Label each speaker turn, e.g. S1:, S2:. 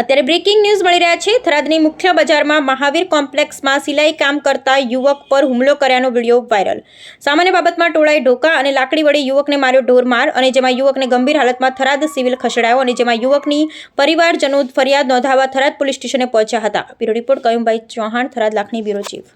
S1: અત્યારે breaking news મળી રહ્યા છે. થરાદની મુખ્ય બજારમાં મહાવીર કોમ્પ્લેક્સમાં સિલાઈ કામ કરતા યુવક પર હુમલો કર્યાનો વીડિયો વાયરલ. સામાન્ય બાબતમાં ટોળાએ ઢોકા અને લાકડી વડે યુવકને માર્યો ઢોરમાર અને જેમાં યુવકને ગંભીર હાલતમાં થરાદ સિવિલ ખસેડાયો અને જેમાં યુવકની પરિવારજનો ફરિયાદ નોંધાવવા થરાદ પોલીસ સ્ટેશને પહોંચ્યા હતા. બ્યુરો રિપોર્ટ કયુમભાઈ ચૌહાણ, થરાદ લાખની બ્યુરો ચીફ.